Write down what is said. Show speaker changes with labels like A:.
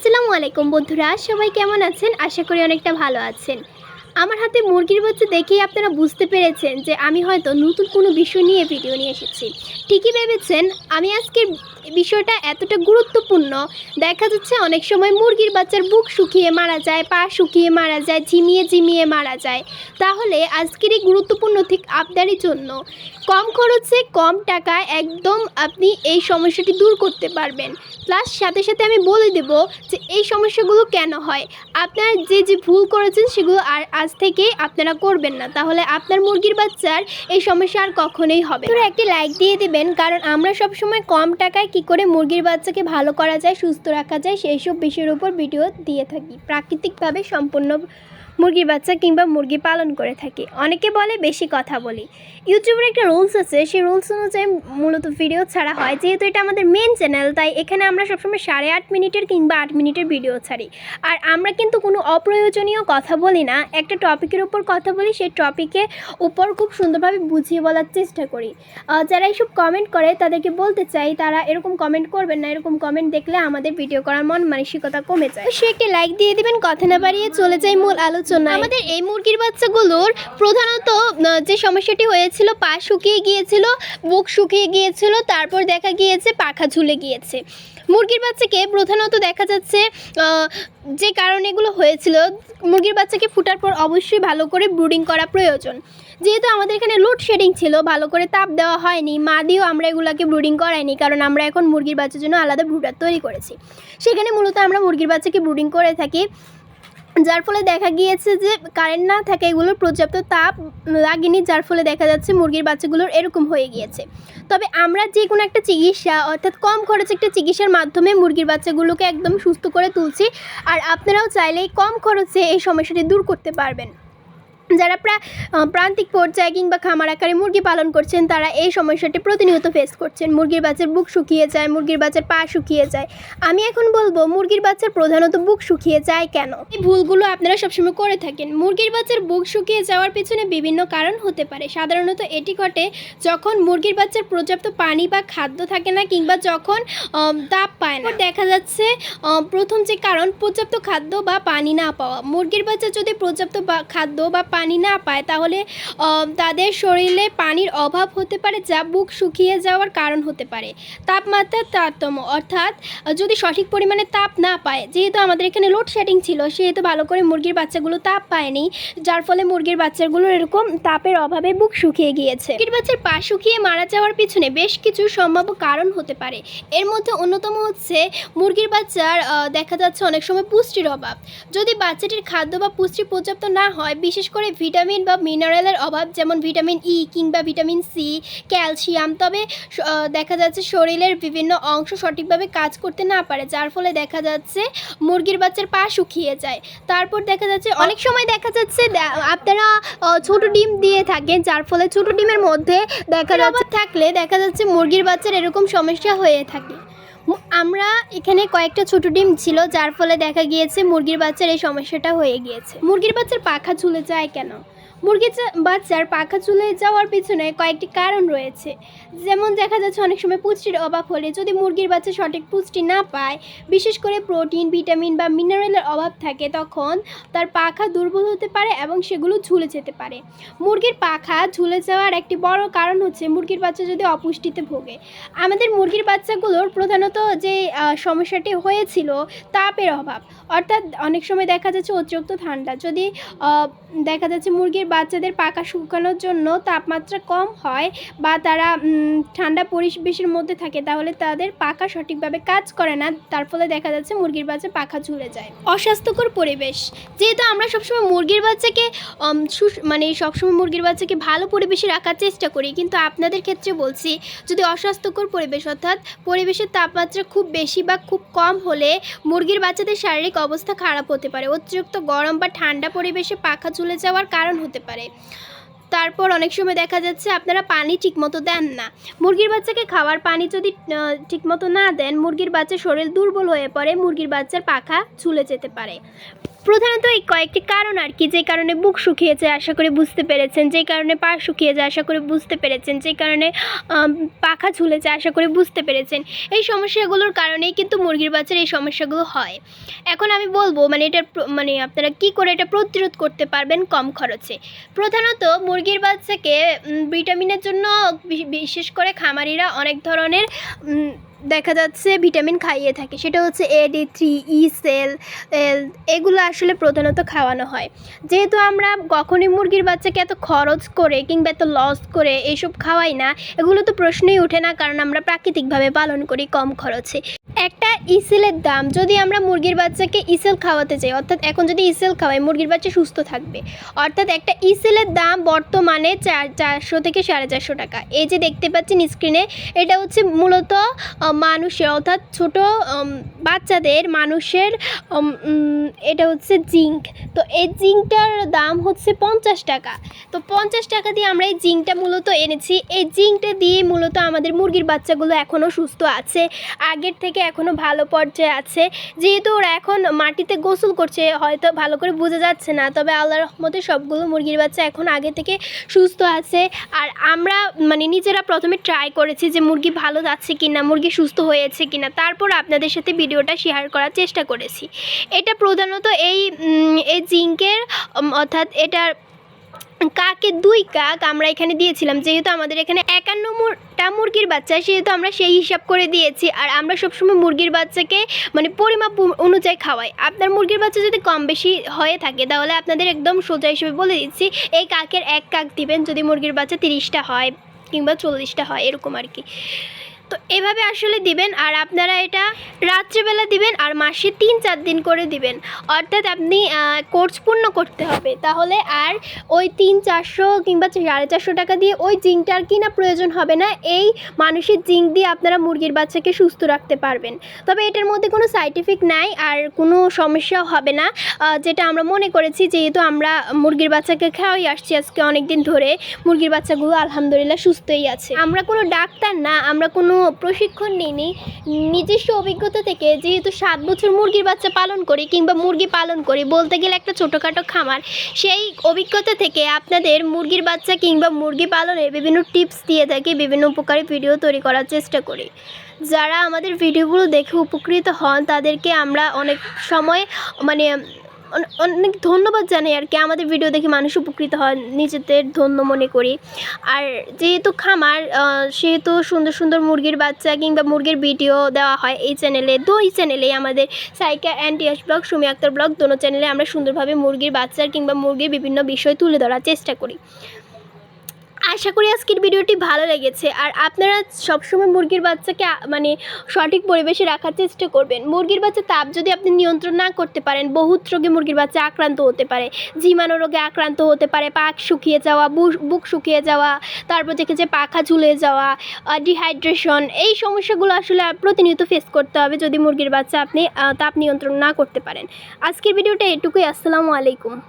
A: আসসালামু আলাইকুম বন্ধুরা, সবাই কেমন আছেন? আশা করি অনেকটা ভালো আছেন। আমার হাতে মুরগির বাচ্চা দেখেই আপনারা বুঝতে পেরেছেন যে আমি হয়তো নতুন কোনো বিষয় নিয়ে ভিডিও নিয়ে এসেছি। ঠিকই ভেবেছেন, আমি আজকের বিষয়টা এতটা গুরুত্বপূর্ণ। দেখা যাচ্ছে অনেক সময় মুরগির বাচ্চার বুক শুকিয়ে মারা যায়, পা শুকিয়ে মারা যায়, ঝিমিয়ে ঝিমিয়ে মারা যায়। তাহলে আজকের এই গুরুত্বপূর্ণ ঠিক আপনারই জন্য কম খরচে, কম টাকায় একদম আপনি এই সমস্যাটি দূর করতে পারবেন। প্লাস সাথে সাথে আমি বলে দেব যে এই সমস্যাগুলো কেন হয়? আপনার যে যে ভুল করেছেন সেগুলো আর আজ থেকে আপনারা করবেন না। তাহলে আপনার মুরগির বাচ্চার এই সমস্যা আর কখনোই হবে তো একটি লাইক দিয়ে দেবেন, কারণ আমরা সব সময় কম টাকায় কি করে মুরগির বাচ্চাকে ভালো করা যায়, সুস্থ রাখা যায়, সেই সব বিষয়ের উপর ভিডিও দিয়ে থাকি। প্রাকৃতিকভাবে সম্পূর্ণ মুরগির বাচ্চা কিংবা মুরগি পালন করে থাকি। অনেকে বলে বেশি কথা বলি। ইউটিউবের একটা রুলস আছে, সেই রুলস অনুযায়ী মূলত ভিডিও ছাড়া হয়। যেহেতু এটা আমাদের মেন চ্যানেল তাই এখানে আমরা সবসময় সাড়ে আট মিনিটের কিংবা আট মিনিটের ভিডিও ছাড়ি। আর আমরা কিন্তু কোনো অপ্রয়োজনীয় কথা বলি না। একটা টপিকের উপর কথা বলি, সেই টপিকে উপর খুব সুন্দরভাবে বুঝিয়ে বলার চেষ্টা করি। যারা এইসব কমেন্ট করে, তাদেরকে বলতে চাই, তারা এরকম কমেন্ট করবেন না। এরকম কমেন্ট দেখলে আমাদের ভিডিও করার মন মানসিকতা কমে যায়। সে একটি লাইক দিয়ে দিবেন। কথা না বাড়িয়ে চলে যাই মূল আলোচনা আমাদের এই মুরগির বাচ্চাগুলোর প্রধানত যে সমস্যাটি হয়েছিল, পা শুকিয়ে গিয়েছিল, বুক শুকিয়ে গিয়েছিল, তারপর দেখা গিয়েছে পাখা ঝুলে গিয়েছে। মুরগির বাচ্চাকে প্রধানত দেখা যাচ্ছে যে কারণে এগুলো হয়েছিল, মুরগির বাচ্চাকে ফুটার পর অবশ্যই ভালো করে ব্রুডিং করা প্রয়োজন। যেহেতু আমাদের এখানে লোডশেডিং ছিল, ভালো করে তাপ দেওয়া হয়নি, মা দিয়েও আমরা এগুলোকে ব্রুডিং করাইনি, কারণ আমরা এখন মুরগির বাচ্চার জন্য আলাদা ব্রুডার তৈরি করেছি। সেখানে মূলত আমরা মুরগির বাচ্চাকে ব্রুডিং করে থাকি। যার ফলে দেখা গিয়েছে যে কারেন্ট না থাকে এগুলোর পর্যাপ্ত তাপ লাগেনি, যার ফলে দেখা যাচ্ছে মুরগির বাচ্চাগুলোর এরকম হয়ে গিয়েছে। তবে আমরা যে কোনো একটা চিকিৎসা, অর্থাৎ কম খরচে একটা চিকিৎসার মাধ্যমে মুরগির বাচ্চাগুলোকে একদম সুস্থ করে তুলছি। আর আপনারাও চাইলেই কম খরচে এই সমস্যাটি দূর করতে পারবেন। যারা প্রা- প্রান্তিক পর্যায়ে কিংবা খামার আকারে মুরগি পালন করছেন, তারা এই সমস্যাটি প্রতিনিয়ত ফেস করছেন। মুরগির বাচ্চার বুক শুকিয়ে যায়, মুরগির বাচ্চার পা শুকিয়ে যায়। আমি এখন বলব, মুরগির বাচ্চার প্রধানত বুক শুকিয়ে যায় কেন? এই ভুলগুলো আপনারা সবসময় করে থাকেন। মুরগির বাচ্চার বুক শুকিয়ে যাওয়ার পেছনে বিভিন্ন কারণ হতে পারে। সাধারণত এটি ঘটে যখন মুরগির বাচ্চার পর্যাপ্ত পানি বা খাদ্য থাকে না কিংবা যখন তাপ পায় না। দেখা যাচ্ছে প্রথম যে কারণ, পর্যাপ্ত খাদ্য বা পানি না পাওয়া। মুরগির বাচ্চা যদি পর্যাপ্ত খাদ্য বা পানি না পায়, তাহলে তাদের শরীরে পানির অভাব হতে পারে যা বুক শুকিয়ে যাওয়ার কারণ হতে পারে। তাপমাত্রার তারতম্য, অর্থাৎ যদি সঠিক পরিমাণে তাপ না পায়, যেহেতু আমাদের এখানে লোডশেডিং ছিল, সেহেতু ভালো করে মুরগির বাচ্চাগুলো তাপ পায়নি, যার ফলে মুরগির বাচ্চাগুলো এরকম তাপের অভাবে বুক শুকিয়ে গিয়েছে। মুরগির বাচ্চার পা শুকিয়ে মারা যাওয়ার পিছনে বেশ কিছু সম্ভাব্য কারণ হতে পারে। এর মধ্যে অন্যতম হচ্ছে, মুরগির বাচ্চার দেখা যাচ্ছে অনেক সময় পুষ্টির অভাব। যদি বাচ্চাটির খাদ্য বা পুষ্টি পর্যাপ্ত না হয়, বিশেষ করে ভিটামিন বা মিনারেলের অভাব যেমন ভিটামিন ই কিংবা ভিটামিন সি ক্যালসিয়াম তবে দেখা যাচ্ছে শরীরের বিভিন্ন অংশ সঠিকভাবে কাজ করতে না পারে যার ফলে দেখা যাচ্ছে মুরগির বাচ্চার পা শুকিয়ে যায়। তারপর দেখা যাচ্ছে অনেক সময় দেখা যাচ্ছে আপনারা ছোট ডিম দিয়ে থাকেন যার ফলে ছোট ডিমের মধ্যে দেখা যাচ্ছে থাকলে দেখা যাচ্ছে মুরগির বাচ্চার এরকম সমস্যা হয়ে থাকে। আমরা এখানে কয়েকটা ছোট ডিম ছিল, যার ফলে দেখা গিয়েছে মুরগির বাচ্চার এই সমস্যাটা হয়ে গিয়েছে। মুরগির বাচ্চার পাখা ঝুলে যায় কেন? মুরগির বাচ্চার পাখা ঝুলে যাওয়ার পিছনে কয়েকটি কারণ রয়েছে। যেমন দেখা যাচ্ছে অনেক সময় পুষ্টির অভাব হলে যদি মুরগির বাচ্চা সঠিক পুষ্টি না পায়, বিশেষ করে প্রোটিন, ভিটামিন বা মিনারেলের অভাব থাকে, তখন তার পাখা দুর্বল হতে পারে এবং সেগুলো ঝুলে যেতে পারে। মুরগির পাখা ঝুলে যাওয়ার একটি বড় কারণ হচ্ছে মুরগির বাচ্চা যদি অপুষ্টিতে ভোগে। আমাদের মুরগির বাচ্চাগুলোর প্রধানত যে সমস্যাটি হয়েছিল তাপের অভাব। অর্থাৎ অনেক সময় দেখা যাচ্ছে অতিরিক্ত ঠান্ডা। যদি দেখা যাচ্ছে মুরগির বাচ্চাদের পাকা শুকানোর জন্য তাপমাত্রা কম হয় বা তারা ঠান্ডা পরিবেশের মধ্যে থাকে, তাহলে তাদের পাকা সঠিকভাবে কাজ করে না। তার ফলে দেখা যাচ্ছে মুরগির বাচ্চা পাখা ঝুলে যায়। অস্বাস্থ্যকর পরিবেশ। যেহেতু আমরা সবসময় মুরগির বাচ্চাকে মানে সবসময় মুরগির বাচ্চাকে ভালো পরিবেশে রাখার চেষ্টা করি, কিন্তু আপনাদের ক্ষেত্রে বলছি, যদি অস্বাস্থ্যকর পরিবেশ, অর্থাৎ পরিবেশের তাপমাত্রা খুব বেশি বা খুব কম হলে মুরগির বাচ্চাদের শারীরিক অবস্থা খারাপ হতে পারে। অতিরিক্ত গরম বা ঠান্ডা পরিবেশে পাখা ঝুলে যাওয়ার কারণ হতে পারে। তারপর অনেক সময় দেখা যাচ্ছে আপনারা পানি ঠিকমতো দেন না। মুরগির বাচ্চাকে খাওয়ার পানি যদি ঠিকমতো না দেন, মুরগির বাচ্চা শরীর দুর্বল হয়ে পড়ে, মুরগির বাচ্চার পাখা ঝুলে যেতে পারে। প্রধানত এই কয়েকটি কারণ আর কি, যে কারণে বুক শুকিয়েছে আশা করি বুঝতে পেরেছেন। যে কারণে পা শুকিয়েছে আশা করি বুঝতে পেরেছেন। যে কারণে পাখা ঝুলেছে আশা করি বুঝতে পেরেছেন। এই সমস্যাগুলোর কারণেই কিন্তু মুরগির বাচ্চার এই সমস্যাগুলো হয়। এখন আমি বলব মানে এটা মানে আপনারা কি করে এটা প্রতিরোধ করতে পারবেন কম খরচে? প্রধানত মুরগির বাচ্চাকে ভিটামিনের জন্য বিশেষ করে খামারিরা অনেক ধরনের দেখা যাচ্ছে ভিটামিন খাইয়ে থাকে। সেটা হচ্ছে A D three E cell এগুলো আসলে প্রধানত খাওয়ানো হয়। যেহেতু আমরা কখনই মুরগির বাচ্চাকে এত খরচ করে কিংবা এত লস করে এসব খাওয়াই না, এগুলো তো প্রশ্নই ওঠে না কারণ আমরা প্রাকৃতিকভাবে পালন করি কম খরচে। একটা ইসেলের দাম যদি আমরা মুরগির বাচ্চাকে ইসেল খাওয়াতে চাই, অর্থাৎ এখন যদি ইসেল খাওয়াই, মুরগির বাচ্চা সুস্থ থাকবে। অর্থাৎ একটা ইসেলের দাম বর্তমানে চার, চারশো থেকে সাড়ে চারশো টাকা। এই যে দেখতে পাচ্ছেন স্ক্রিনে এটা হচ্ছে মূলত মানুষের অর্থাৎ ছোট বাচ্চাদের মানুষের এটা হচ্ছে জিঙ্ক। তো এই জিঙ্কটার দাম হচ্ছে পঞ্চাশ টাকা। তো পঞ্চাশ টাকা দিয়ে আমরা এই জিঙ্কটা মূলত এনেছি। এই জিঙ্কটা দিয়ে মূলত আমাদের মুরগির বাচ্চাগুলো এখনও সুস্থ আছে, আগের থেকে এখনও ভালো পর্যায়ে আছে। যেহেতু ওরা এখন মাটিতে গোসল করছে, হয়তো ভালো করে বোঝা যাচ্ছে না, তবে আল্লাহর রহমতে সবগুলো মুরগির বাচ্চা এখন আগে থেকে সুস্থ আছে। আর আমরা মানে নিজেরা প্রথমে ট্রাই করেছি যে মুরগি ভালো যাচ্ছে কি না মুরগি সুস্থ হয়েছে কি না তারপর আপনাদের সাথে ভিডিওটা শেয়ার করার চেষ্টা করেছি। এটা প্রধানত এই এই জিঙ্কের অর্থাৎ এটার কাকে দুই কাক আমরা এখানে দিয়েছিলাম, যেহেতু আমাদের এখানে একান্ন মুরটা মুরগির বাচ্চা, সেহেতু আমরা সেই হিসাব করে দিয়েছি। আর আমরা সবসময় মুরগির বাচ্চাকে মানে পরিমাপ অনুযায়ী খাওয়াই। আপনার মুরগির বাচ্চা যদি কম বেশি হয়ে থাকে, তাহলে আপনাদের একদম সোজা হিসেবে বলে দিচ্ছি, এই কাকের এক কাক দিবেন যদি মুরগির বাচ্চা তিরিশটা হয় কিংবা চল্লিশটা হয়, এরকম আর কি। তো এভাবে আসলে দিবেন আর আপনারা এটা রাত্রেবেলা দিবেন আর মাসে তিন চার দিন করে দিবেন। অর্থাৎ আপনি কোর্স পূর্ণ করতে হবে। তাহলে আর ওই তিন চারশো কিংবা সাড়ে চারশো টাকা দিয়ে ওই জিঙ্কটার কিনা প্রয়োজন হবে না। এই মানুষের জিঙ্ক দিয়ে আপনারা মুরগির বাচ্চাকে সুস্থ রাখতে পারবেন। তবে এটার মধ্যে কোনো সাইড ইফেক্ট নাই আর কোনো সমস্যাও হবে না। যেটা আমরা মনে করেছি যেহেতু আমরা মুরগির বাচ্চাকে খাওয়াই আসছি আজকে অনেক দিন ধরে, মুরগির বাচ্চাগুলো আলহামদুলিল্লাহ সুস্থই আছে। আমরা কোনো ডাক্তার না, আমরা কোনো প্রশিক্ষণ নিইনি। নিজস্ব অভিজ্ঞতা থেকে যেহেতু সাত বছর মুরগির বাচ্চা পালন করি কিংবা মুরগি পালন করি, বলতে গেলে একটা ছোটোখাটো খামার, সেই অভিজ্ঞতা থেকে আপনাদের মুরগির বাচ্চা কিংবা মুরগি পালনের বিভিন্ন টিপস দিয়ে থাকি, বিভিন্ন উপকারী ভিডিও তৈরি করার চেষ্টা করি। যারা আমাদের ভিডিওগুলো দেখে উপকৃত হন, তাদেরকে আমরা অনেক সময় মানে অনেক ধন্যবাদ জানাই আর কি। আমাদের ভিডিও দেখে মানুষ উপকৃত হয় নিজেদের ধন্য মনে করি। আর যেহেতু খামার সেহেতু সুন্দর সুন্দর মুরগির বাচ্চা কিংবা মুরগির ভিডিও দেওয়া হয় এই চ্যানেলে দুই চ্যানেলে আমাদের Saika and Yas blog, Sumi Akter blog, দোনো চ্যানেলে আমরা সুন্দরভাবে মুরগির বাচ্চার কিংবা মুরগির বিভিন্ন বিষয় তুলে ধরার চেষ্টা করি। আশা করি আজকের ভিডিওটি ভালো লেগেছে। আর আপনারা সবসময় মুরগির বাচ্চাকে মানে সঠিক পরিবেশে রাখার চেষ্টা করবেন। মুরগির বাচ্চা তাপ যদি আপনি নিয়ন্ত্রণ না করতে পারেন, বহুত রোগে মুরগির বাচ্চা আক্রান্ত হতে পারে। জীবাণু রোগে আক্রান্ত হতে পারে, পাক শুকিয়ে যাওয়া বুক- শুকিয়ে যাওয়া, তারপর দেখে যে পাখা ঝুলে যাওয়া ডিহাইড্রেশন এই সমস্যাগুলো আসলে প্রতিনিয়ত ফেস করতে হবে যদি মুরগির বাচ্চা আপনি তাপ নিয়ন্ত্রণ না করতে পারেন। আজকের ভিডিওটা এটুকুই। আসসালামু আলাইকুম।